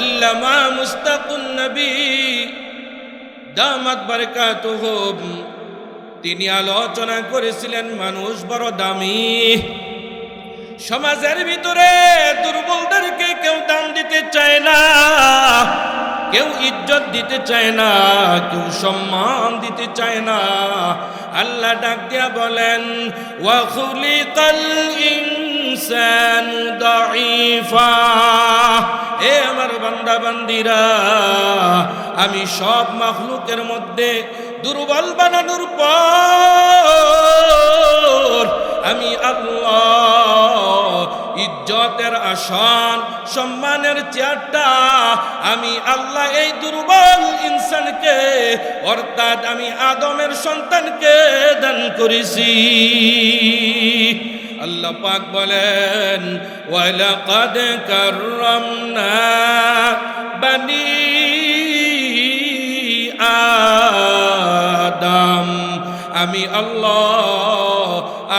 আল্লামা মুস্তাকুন নবী। দামাত বারকাতুহুম। তিনি আলোচনা করেছিলেন, মানুষ বড় দামি। সমাজের ভিতরে দুর্বলদেরকে কেউ দাম দিতে চায় না, কেউ ইজ্জত দিতে চায় না, কেউ সম্মান দিতে চায় না। আল্লাহ ডাক দিয়া বলেন ওয়াখুলিকাল ইনসানু দাঈফা। এ আমার বান্দা, বান্দিরা, আমি সব মাখলুকের মধ্যে দুর্বল বানানোর পর আমি আল্লাহ ইজ্জতের আসন, সম্মানের চেয়ারটা, আমি আল্লাহ এই দুর্বল ইনসানকে, অর্থাৎ আমি আদমের সন্তানকে দান করেছি। আল্লাহ পাক বলেন বানি আদম। আমি আল্লাহ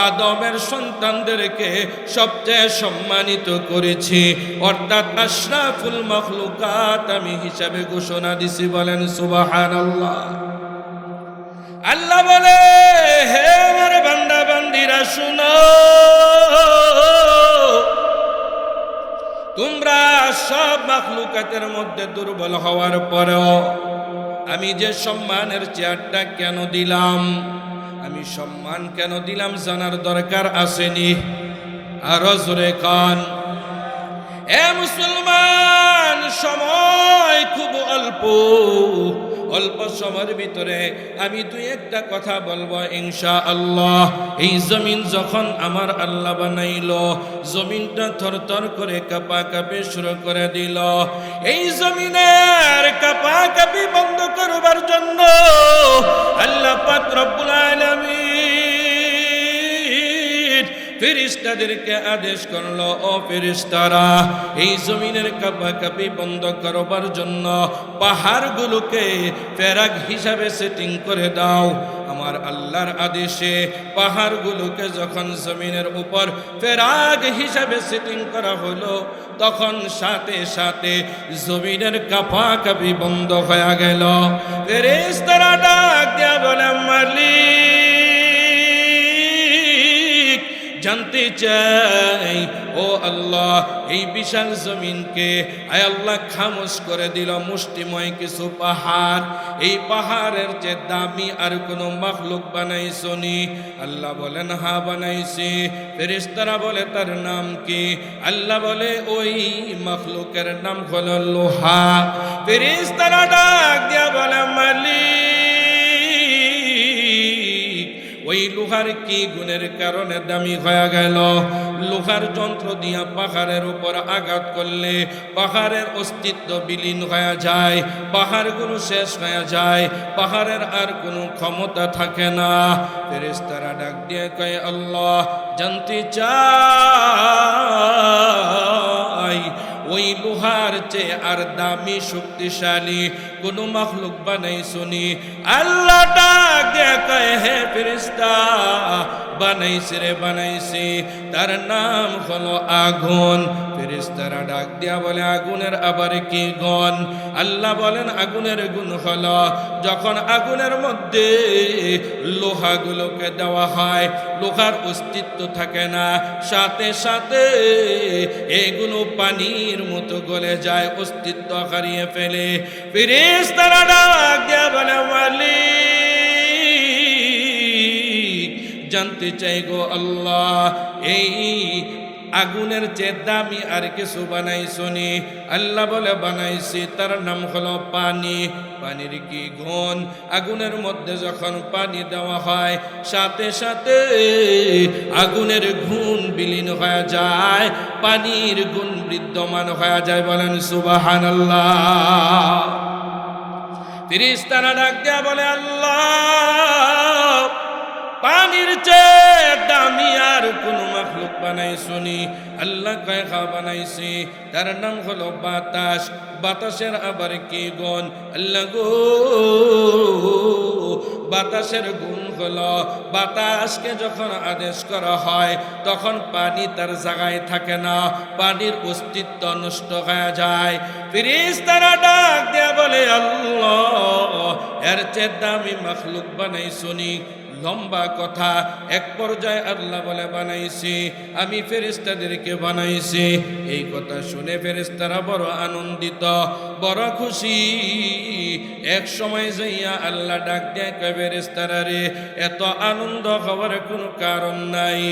আদমের সন্তানদেরকে সবচেয়ে সম্মানিত করেছি। অর্থাৎ আশরাফুল মখলুকাত আমি হিসাবে ঘোষণা দিছি, বলেন সুবাহান আল্লাহ আল্লাহ বলে হে আমার বান্দিরা শুনো। তোমরা সব মাখলুকাতের মধ্যে দুর্বল হওয়ার পরেও আমি যে সম্মানের চেয়ারটা কেন দিলাম? আমি সম্মান কেন দিলাম জানার দরকার আসেনি। আরও জোরে কান। এ মুসলমান, সময় খুব অল্প। অল্প সময়ের ভিতরে আমি দুই একটা কথা বলব ইনশা আল্লাহ এই জমিন যখন আমার আল্লাহ বানাইল, জমিনটা থরথর করে কাপা কাপে শুরু করে দিল। এই জমিনের কাপা কাপি বন্ধ করবার জন্য আল্লাহ পাক রব্বুল আলামিন ফেরিস্তাদেরকে আদেশ করল, ও ফেরিস্তারা এই জমিনের কাপাকাপি বন্ধ করবার জন্য পাহাড়গুলোকে ফেরাক হিসাবে সেটিং করে দাও। আমার আল্লাহর আদেশে পাহাড়গুলোকে যখন জমিনের উপর ফেরাক হিসাবে সেটিং করা হলো, তখন সাথে সাথে জমিনের কাপাকাপি বন্ধ হয়ে গেল। ফেরিস্তারা ডাক দেয়া বলে মালিক জানতে চাই। ও আল্লাহ, এই বিশাল জমিনকে, আয় আল্লাহ, খামোশ করে দিল মুষ্টিময় কিছু পাহাড়। এই পাহাড়ের যে দামি আর কোনো মখলুক বানাইছনি। আল্লাহ বলেন হা বানাইছি। ফেরিস্তারা বলে, তার নাম কি? আল্লাহ বলে, ওই মখলুকের নাম হলো লোহা। ফেরিস্তারা ডাক দিয়া বলে, মালিক ওই লোহার কি গুণের কারণে দামি হয়ে গেল? লোহার যন্ত্র দিয়া পাহাড়ের উপর আঘাত করলে পাহাড়ের অস্তিত্ব বিলীন হয়ে যায় পাহাড়গুলো শেষ হয়ে যায়, পাহাড়ের আর কোনো ক্ষমতা থাকে না। ফেরেশতারা ডাক দিয়ে কয়, আল্লাহ জানতে চাই ওই লোহার চেয়ে আর দামি, শক্তিশালী কোন মখলুক বানাই শুনি। আল্লাহ ডাক দেখায় হে ফেরিস্তা বানাইছে রে, বানাইছে। তার নাম হলো আগুন। ফেরিস্তারা ডাক দিয়া বলে, আগুনের আবার কি গন আল্লাহ বলেন, আগুনের গুণ হলো যখন আগুনের মধ্যে লোহাগুলোকে দেওয়া হয় লোহার অস্তিত্ব থাকে না। সাথে সাথে এগুলো পানির মতো গলে যায়, অস্তিত্ব হারিয়ে ফেলে। ফিরিস তারা ডাক দেয়া বলে জানতে চাই গো আল্লাহ, এই আগুনের চেয়ে দামি আর কিছু বানাইছনি আল্লাহ বলে, বানাইছি, তার নাম হলো পানি। পানির কি গুণ? আগুনের মধ্যে যখন পানি দেওয়া হয়, সাথে সাথে আগুনের গুণ বিলীন হয়ে যায়, পানির গুণ বিদ্যমান হয়ে যায় বলেন সুবাহান আল্লাহ ফিরিস্তারা ডাক দেয়া বলে, আল্লাহ! পানির চেয়ে দামি আর কোন মাখলুক বানাই শুনি আল্লাহ কয় খা বানাইছে। তার নাম হলো বাতাস। বাতাসের আবার কি গুণ? আল্লাহ গো, বাতাসের গুণ হলো, বাতাসকে যখন আদেশ করা হয়, তখন পানি তার জায়গায় থাকে না। পানির অস্তিত্ব নষ্ট হয়ে যায়। ফিরিস তারা ডাক দেয়া বলে, আল্লাহ, এর চেয়ে দামি মখলুক বানাই শুনি লম্বা কথা, এক পর্যায়ে আল্লাহ বলে, বানাইছি, আমি ফেরেস্তাদেরকে বানাইছি। এই কথা শুনে ফেরেস্তারা বড় আনন্দিত। বড় খুশি। এক সময় যাইয়া আল্লাহ ডাক দেয় ফেরেস্তারা রে, এত আনন্দ হওয়ার কোনো কারণ নাই।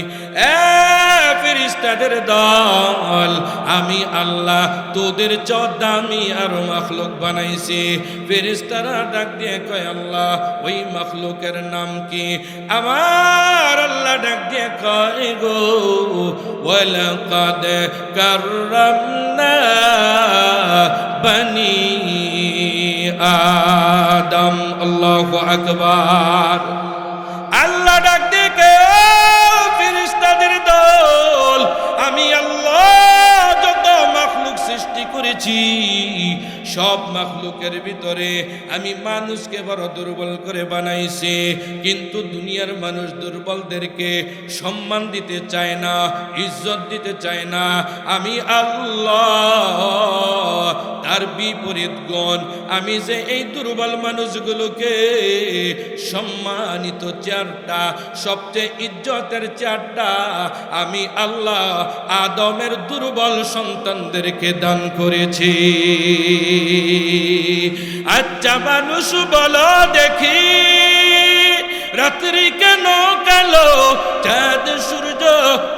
ফেরেস্তাদের দল, আমি আল্লাহ তোদের চ দামি আর মখলুক বানাইছি। ফেরেস্তারা ডাক দিয়ে কয়, আল্লাহ, ওই মখলুকের নাম কি? আমার আল্লাহ ডাক দিয়ে কয়, গো, ওয়ালাকাদ কাররামনা বনি আদম, আল্লাহু আকবার। আল্লাহ ডাক দিয়ে কয় ফেরেশতাদের দল, আমি আল্লাহ যত মাখলুক সৃষ্টি করেছি, সব মাখলুকের ভিতরে আমি মানুষকে বড় দুর্বল করে বানাইছি, কিন্তু দুনিয়ার মানুষ দুর্বলদেরকে সম্মান দিতে চায় না, ইজ্জত দিতে চায় না। আমি আল্লাহ তার বিপরীত গণ আমি যে এই দুর্বল মানুষগুলোকে সম্মানিত চারটা সবচেয়ে ইজ্জতের চারটা আমি আল্লাহ আদমের দুর্বল সন্তানদেরকে দান করেছি। আচ্ছা মানুষ বলো দেখি। রাত্রি কেন কালো চাঁদ সূর্য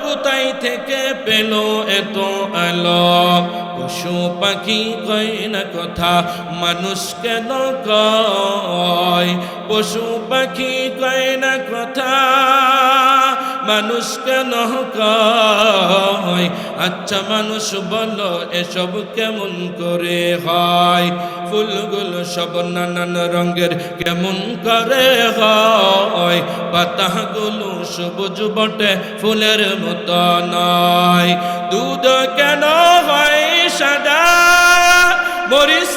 কোথায় থেকে পেল? এত আলো। পশু পাখি কয় না কথা? মানুষ কেন কয়? পশু পাখি কয় না কথা? মানুষ কেন কয় আচ্ছা মানুষ বলো, এসব কেমন করে হয়? ফুলগুলো সব নানান রঙের কেমন করে হয়? পাতাগুলো সবুজ বটে, ফুলের মতো নয়। দুধ কেন হয় সাদা? মরিস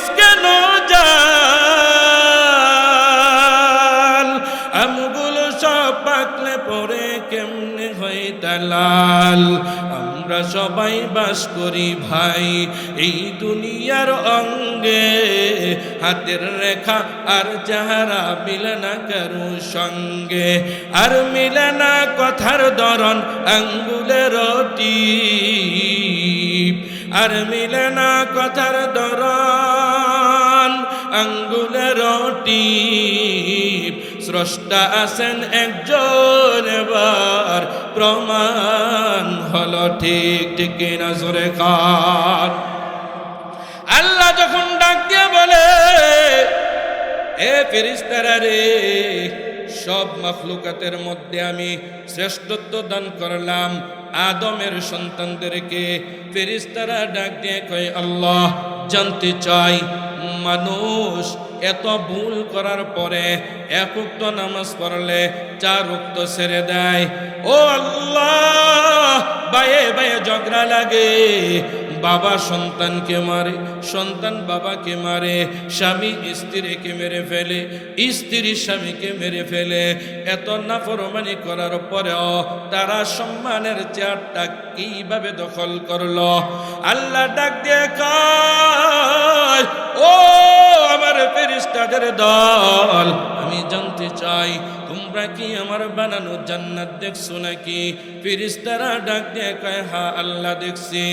দালাল আমরা সবাই বাস করি ভাই, এই দুনিয়ার অঙ্গে। হাতের রেখা আর চেহারা মিলে না কারও সঙ্গে। আর মিলে না কথার ধরন, আঙ্গুলের টিপ। আর মিলে না কথার ধরন, আঙ্গুলের টিপ। স্রষ্টা আছেন একজন এবার। প্রমাণ হলো ঠিক ঠিক না জোরে কার আল্লাহ যখন ডাক দিয়ে বলে, এ ফেরিস্তারা রে, সব মখলুকাতের মধ্যে আমি শ্রেষ্ঠত্ব দান করলাম। আদমের সন্তানদেরকে ফেরিস্তারা ডাক দিয়ে কয়, আল্লাহ জানতে চাই মানুষ এত ভুল করার পরে এক উক্ত নামাজ পড়লে চার উক্ত ছেড়ে দেয়। ও আল্লাহ, বায়ে বায়ে ঝগড়া লাগে। বাবা সন্তানকে মারে, সন্তান বাবাকে মারে, স্বামী স্ত্রীকে মেরে ফেলে, স্ত্রী স্বামীকে মেরে ফেলে। এত নাফরমানি করার পরেও তারা সম্মানের চেয়ারটা কীভাবে দখল করল? আল্লাহ ডাক দিয়ে কয় ও আমার ফেরিস্তাদের দল আমি জানতে চাই তোমরা কি আমার বানানো জান্নাত দেখছ নাকি? ফিরিস্তারা ডাক দিয়ে কয়, হা, আল্লাহ দেখছি।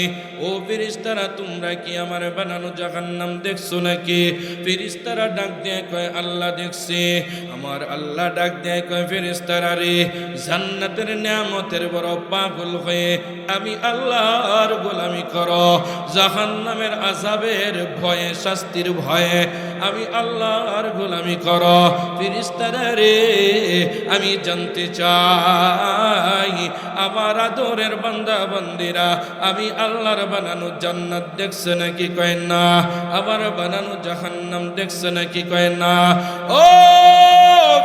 ও ফিরিস্তারা তোমরা কি আমার বানানো জাহান্নাম দেখছ নাকি? ফিরিস্তারা ডাক দিয়ে কয়, আল্লাহ দেখছি। আমার আল্লাহ ডাক দিয়ে কয় ফিরিস্তারা রে, জান্নাতের নিয়ামতের বড় পাগল হয়ে আমি আল্লাহর গোলামি করো। জাহান্নামের আজাবের ভয়ে, শাস্তির ভয়ে আমি আল্লাহর গোলামি কর। ফিরিস্তারা রে আমি জানতে চাই, আমার আদরের বান্দা বন্দিরা, আমি আল্লাহর বানানো জান্নাত দেখছে নাকি কয় না? আমার বানানো জাহান্নাম দেখছে নাকি কয় না? ও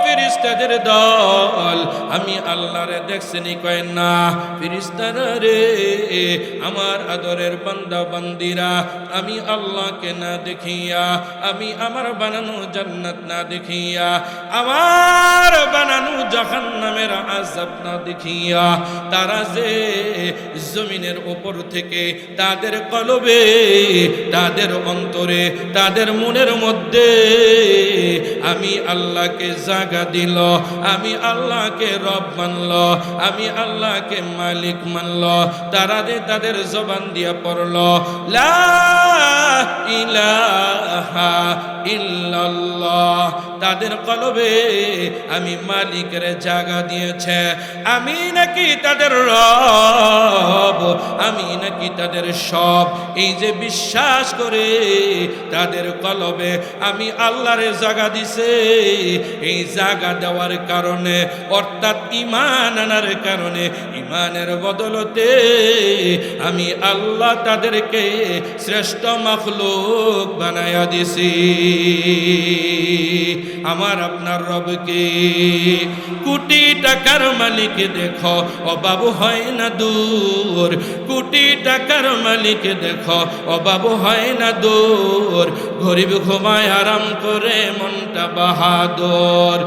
ফিরিস্তাদের দল। আমি আল্লাহরে দেখছেনি কয় না ফিরিস্তারা রে, আমার আদরের বান্দা বান্দিরা, আমি আল্লাহকে না দেখিয়া, আমি আমার বানানো জান্নাত না দেখিয়া, আমার বানানো জাহান্নামের আযাব না দেখিয়া, তারা যে জমিনের উপর থেকে তাদের কলবে, তাদের অন্তরে, তাদের মনের মধ্যে, আমি আল্লাহকে জাগা দিল। আমি আল্লাহকে রব মানল, আমি আল্লাহকে মালিক মানল। তারা যে তাদের জবান দিয়া পড়ল তাদের কলবে, আমি মালিকের জায়গা দিয়েছে। আমি নাকি তাদের রব, আমি নাকি তাদের সব। এই যে বিশ্বাস করে তাদের কলবে, আমি আল্লাহর জায়গা দিছে। এই জায়গা দেওয়ার কারণে, অর্থাৎ ইমান আনার কারণে ইমানের বদলতে আমি আল্লাহ তাদেরকে শ্রেষ্ঠ মখলুক বানায়া দিছি। আমার আপনার রবকে, কোটি টাকার মালিক দেখো, অভাব হয় না দূর। কোটি টাকার মালিক দেখো, অভাব হয় না দূর। গরিব ঘুমায় আরাম করে, মনটা বাহাদুর।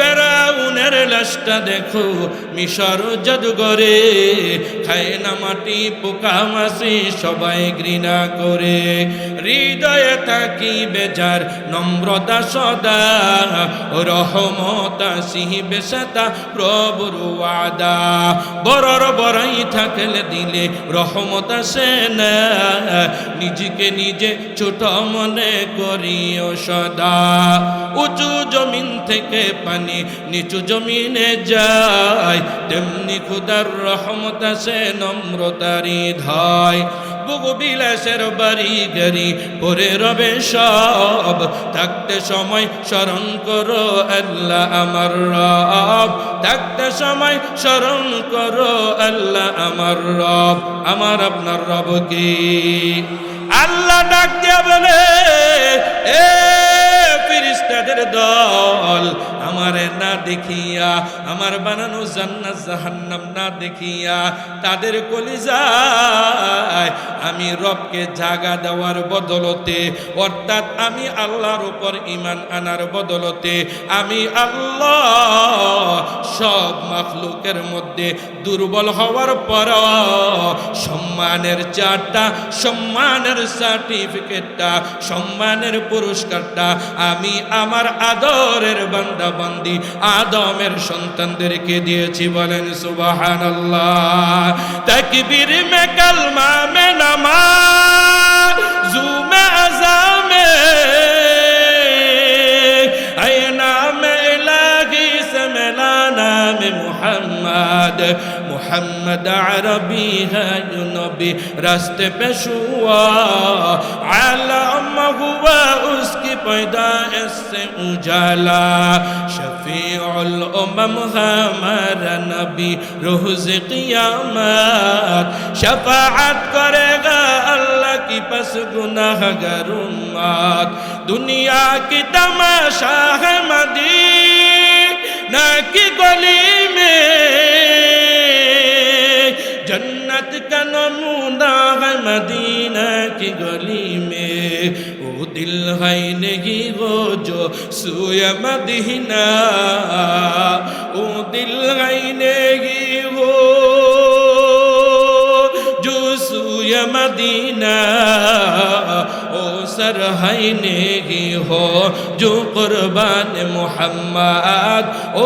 ফেরাউনের লাশটা দেখো, মিশর জাদুঘরে খায় না মাটি, পোকা মাসি সবাই ঘৃণা করে। হৃদয়ে থাকি বেজার নম্রতা সদা, রহমতা সিহি বেসাতা প্রভুর ওয়াদা। বড়র বড়াই থাকলে দিলে রহমত না, নিজেকে নিজে ছোট মনে করিও সদা। উঁচু জমিন থেকে পানি নিচু জমিনে যায় তেমনি খুদার রহমত আসে নম্রতারি ধায় বুকু বিলাসের বাড়ি গাড়ি পরে রবে সব। থাকতে সময় স্মরণ করো আল্লাহ আমার রব। থাকতে সময় স্মরণ করো আল্লাহ আমার রব। আমার আপনার রব কি? আল্লাহ ডাক দিয়া বলে, এ ফিরিস্তাদের দল আমারে না দেখিয়া, আমার বানানো জান্নাত জাহান্নাম না দেখিয়া তাদের কলিজায় আমি রবকে জাগা দেওয়ার বদলতে, অর্থাৎ আমি আল্লাহর উপর ইমান আনার বদলতে, আমি আল্লাহ সব মাফলুকের মধ্যে দুর্বল হওয়ার পর সম্মানের চারটা, সম্মানের সার্টিফিকেটটা সম্মানের পুরস্কারটা আমি আমার আদরের বান্দা বান্দি আদমের সন্তানদেরকে দিয়েছি বলেন সুবাহান আল্লাহ তাকবীর মে কালমা মে নামা জুমে আজামে আয় নাম ইলাহি সমলা নাম মুহাম্মদ। محمد عربی ہے جو نبی راستے پہ شوا عالم ہوا اس کی پیدائش سے اجالا شفیع الامم ہمارا نبی روز قیامت شفاعت کرے گا اللہ کی پس گناہ گر امت دنیا کی تماشا ہے مدی نہ کی گلی میں मदीना की गली में वो दिल है नहीं वो जो सोय मदीना वो दिल है नहीं वो जो सोय मदीना ओ सर है नहीं हो जो कुर्बान मोहम्मद ओ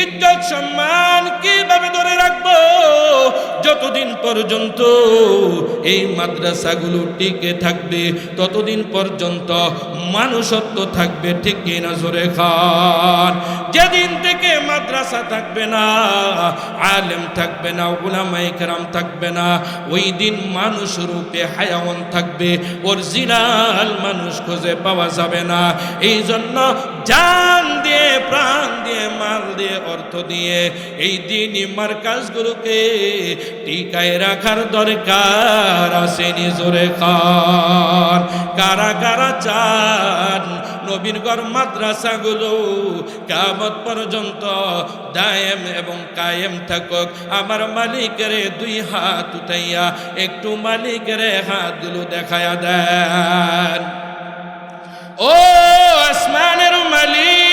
ইজ্জত, সম্মান কীভাবে ধরে রাখব? যতদিন পর্যন্ত এই মাদ্রাসাগুলো টিকে থাকবে, ততদিন পর্যন্ত মানুষত্ব থাকবে, ঠিক কিনা জোরে খান? যেদিন থেকে মাদ্রাসা থাকবে না, আলেম থাকবে না, উলামায়ে কেরাম থাকবে না, ওই দিন মানুষ রূপে হায়াওয়ান থাকবে, অরিজিনাল মানুষ খুঁজে পাওয়া যাবে না। এই জন্য জান দিয়ে প্রাণ দিয়ে, মাল দিয়ে, অর্থ দিয়ে এই দিনই মার্কাজগুলোকে টিকায় রাখার দরকার আছে নিজরে খান কারা কারা চান নবীর ঘর মাদ্রাসাগুলো কামত পর্যন্ত দায়েম এবং কায়েম থাকুক? আমার মালিকের দুই হাত উঠাইয়া একটু মালিকের হাতগুলো দেখায়া দেন। ও আসমানের মালিক!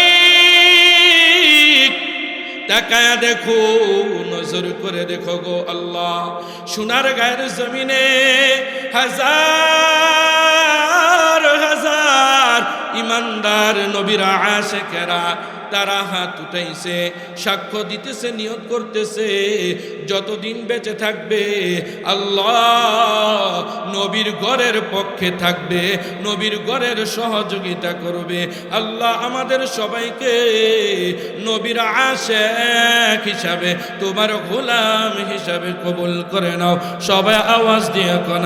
তাকায়া দেখো নজর করে দেখো গো আল্লাহ। সোনার গায়ের জমিনে হাজার ইমানদার নবীরা আসে আশেকেরা, তারা হাত উঠাইছে, সাক্ষ্য দিতেছে নিয়ত করতেছে। যতদিন বেঁচে থাকবে, আল্লাহ নবীর ঘরের পক্ষে থাকবে, নবীর ঘরের সহযোগিতা করবে। আল্লাহ আমাদের সবাইকে নবীর আশেক হিসাবে, তোমার গোলাম হিসাবে কবুল করে নাও। সবাই আওয়াজ দিয়ে কোন